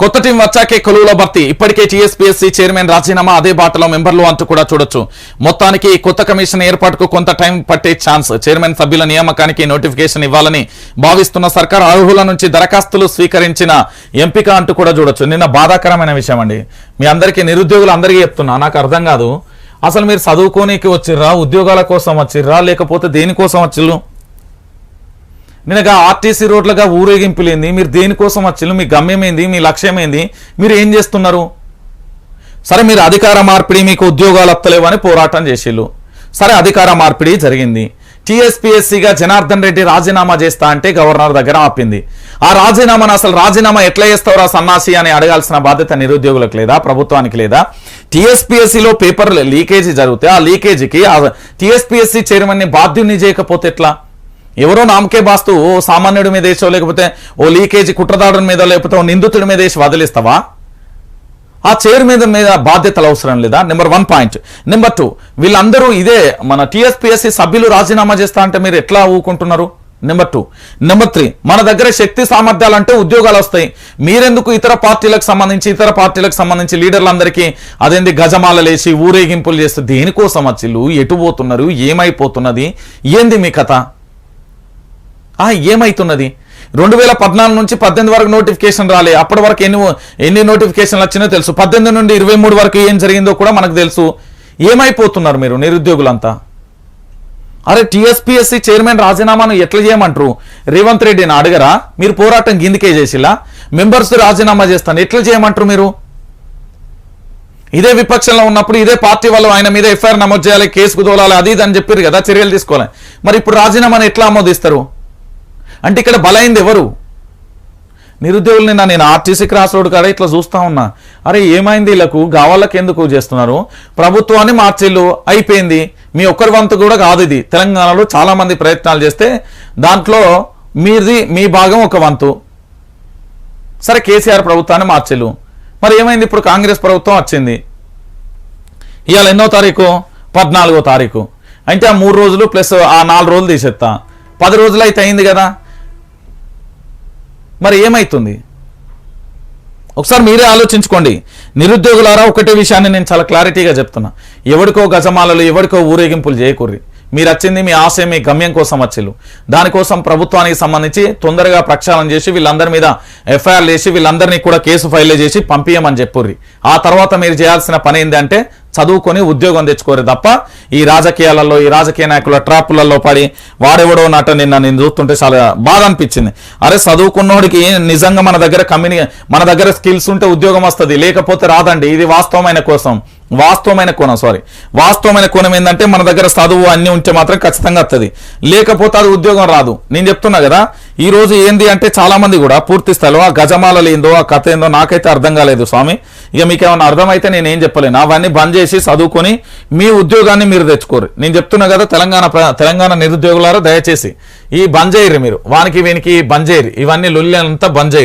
కొత్త టీం వచ్చాకే కొలువులో భర్తీ. ఇప్పటికే టీఎస్పీఎస్సీ చైర్మన్ రాజీనామా అదే బాటలో మెంబర్లు అంటూ కూడా చూడొచ్చు. మొత్తానికి కొత్త కమిషన్ ఏర్పాటుకు కొంత టైం పట్టే ఛాన్స్. చైర్మన్ సభ్యుల నియామకానికి నోటిఫికేషన్ ఇవ్వాలని భావిస్తున్న సర్కార్ అర్హుల నుంచి దరఖాస్తులు స్వీకరించిన ఎంపిక అంటూ కూడా చూడొచ్చు. నిన్న బాధాకరమైన విషయం అండి. మీ అందరికీ నిరుద్యోగులు అందరికీ చెప్తున్నా నాకు అర్థం కాదు. అసలు మీరు చదువుకోనీకి వచ్చిర్రా ఉద్యోగాల కోసం వచ్చిర్రా లేకపోతే దేనికోసం వచ్చిర్రు? నిన్నగా ఆర్టీసీ రోడ్లుగా ఊరేగింపులేంది. మీరు దేనికోసం వచ్చిన మీ గమ్యమైంది? మీ లక్ష్యమైంది? మీరు ఏం చేస్తున్నారు? సరే మీరు అధికార మార్పిడి మీకు ఉద్యోగాలు వస్తలేవని పోరాటం చేసిళ్ళు. సరే అధికార మార్పిడి జరిగింది. టీఎస్పీఎస్సీగా జనార్దన్ రెడ్డి రాజీనామా చేస్తా అంటే గవర్నర్ దగ్గర ఆపింది. ఆ రాజీనామాను అసలు రాజీనామా ఎట్లా చేస్తావురా సన్నాసి అని అడగాల్సిన బాధ్యత నిరుద్యోగులకు లేదా ప్రభుత్వానికి లేదా? టీఎస్పీఎస్సీలో పేపర్ లీకేజీ జరిగితే ఆ లీకేజీకి టీఎస్పీఎస్సీ చైర్మన్ని బాధ్యుని చేయకపోతే ఎట్లా? ఎవరో నామకే బాస్తూ సామాన్యుడి మీద వేసో లేకపోతే ఓ లీకేజీ కుట్రదారుని మీద లేకపోతే ఓ నిందితుడి మీద వేసి వదిలిస్తావా? ఆ చైర్ మీద మీద బాధ్యతలు అవసరం లేదా? Number one point number two వీళ్ళందరూ ఇదే మన టీఎస్పీఎస్సీ సభ్యులు రాజీనామా చేస్తా అంటే మీరు ఎట్లా ఊకుంటున్నారు? నెంబర్ టూ నెంబర్ త్రీ మన దగ్గర శక్తి సామర్థ్యాలు అంటే ఉద్యోగాలు వస్తాయి. మీరెందుకు ఇతర పార్టీలకు సంబంధించి ఇతర పార్టీలకు సంబంధించి లీడర్లందరికీ అదేంది గజమాలలేసి ఊరేగింపులు చేస్తే దేనికోసం వచ్చిళ్ళు ఎటు పోతున్నారు? ఏమైపోతున్నది? ఏంది మీ కథ? ఆ ఏమైతున్నది? రెండు వేల పద్నాలుగు నుంచి పద్దెనిమిది వరకు నోటిఫికేషన్ రాలే. అప్పటి వరకు ఎన్ని ఎన్ని నోటిఫికేషన్లు వచ్చినా తెలుసు. పద్దెనిమిది నుండి ఇరవై మూడు వరకు ఏం జరిగిందో కూడా మనకు తెలుసు. ఏమైపోతున్నారు మీరు నిరుద్యోగులంతా? అరే టీఎస్పీఎస్సీ చైర్మన్ రాజీనామాను ఎట్లా చేయమంటారు? రేవంత్ రెడ్డిని అడగరా? మీరు పోరాటం గిందికే చేసిలా? మెంబర్స్ రాజీనామా చేస్తాను. ఎట్లా చేయమంటారు మీరు? ఇదే విపక్షంలో ఉన్నప్పుడు ఇదే పార్టీ వాళ్ళు ఆయన మీద ఎఫ్ఐఆర్ నమోదు చేయాలి కేసుకు తోలాలి అది ఇది అని చెప్పారు కదా చర్యలు తీసుకోవాలి. మరి ఇప్పుడు రాజీనామాను ఎట్లా ఆమోదిస్తారు? అంటే ఇక్కడ బలైంది ఎవరు? నిరుద్యోగులు నిన్న నేను ఆర్టీసీ క్రాస్ రోడ్ కాడ ఇట్లా చూస్తా ఉన్నా. అరే ఏమైంది వీళ్ళకు గావాళ్ళకి ఎందుకు చేస్తున్నారు? ప్రభుత్వాన్ని మార్చిల్లు అయిపోయింది. మీ ఒక్కరి వంతు కూడా కాదు ఇది. తెలంగాణలో చాలామంది ప్రయత్నాలు చేస్తే దాంట్లో మీది మీ భాగం ఒక వంతు. సరే కేసీఆర్ ప్రభుత్వాన్ని మార్చిల్లు మరి ఏమైంది? ఇప్పుడు కాంగ్రెస్ ప్రభుత్వం వచ్చింది. ఇవాళ ఎన్నో తారీఖు? పద్నాలుగో తారీఖు. అంటే ఆ మూడు రోజులు ప్లస్ ఆ నాలుగు రోజులు తీసేస్తా పది రోజులు అయితే అయింది కదా. మరి ఏమైతుంది? ఒకసారి మీరే ఆలోచించుకోండి. నిరుద్యోగులారా ఒకటే విషయాన్ని నేను చాలా క్లారిటీగా చెప్తున్నా. ఎవడికో గజమాలలు ఎవడికో ఊరేగింపులు చేయకూర్రి. మీరు వచ్చింది మీ ఆశయం మీ గమ్యం కోసం వచ్చిల్లు దానికోసం ప్రభుత్వానికి సంబంధించి తొందరగా ప్రక్షాళన చేసి వీళ్ళందరి మీద ఎఫ్ఐఆర్ చేసి వీళ్ళందరినీ కూడా కేసు ఫైల్ చేసి పంపించమని చెప్పుర్రి. ఆ తర్వాత మీరు చేయాల్సిన పని ఏంటంటే చదువుకొని ఉద్యోగం తెచ్చుకోరు తప్ప ఈ రాజకీయాలలో ఈ రాజకీయ నాయకుల ట్రాపులలో పడి వాడెవడో నట నిన్న నేను చూస్తుంటే చాలా బాధ అనిపించింది. అరే చదువుకున్నోడికి నిజంగా మన దగ్గర కమ్యూని మన దగ్గర స్కిల్స్ ఉంటే ఉద్యోగం వస్తుంది లేకపోతే రాదండి ఇది వాస్తవమైన కోసం. వాస్తవమైన కోణం సారీ వాస్తవమైన కోణం ఏంటంటే మన దగ్గర చదువు అన్ని ఉంటే మాత్రం ఖచ్చితంగా వస్తుంది లేకపోతే అది ఉద్యోగం రాదు. నేను చెప్తున్నా కదా ఈ రోజు ఏంది అంటే చాలా మంది కూడా పూర్తి స్థాయిలో ఆ గజమాలలు ఏందో ఆ కథ ఏందో నాకైతే అర్థం కాలేదు స్వామి. ఇక మీకేమన్నా అర్థమైతే నేను ఏం చెప్పలేను. అవన్నీ బంద్ చేసి చదువుకొని మీ ఉద్యోగాన్ని మీరు తెచ్చుకోరు. నేను చెప్తున్నా కదా తెలంగాణ ప్ర- తెలంగాణ నిరుద్యోగులారా దయచేసి ఈ బంద్ చేయరు మీరు. వానికి వీనికి బంద్ చేయరు. ఇవన్నీ లుల్లంతా బంద్ చేయరు.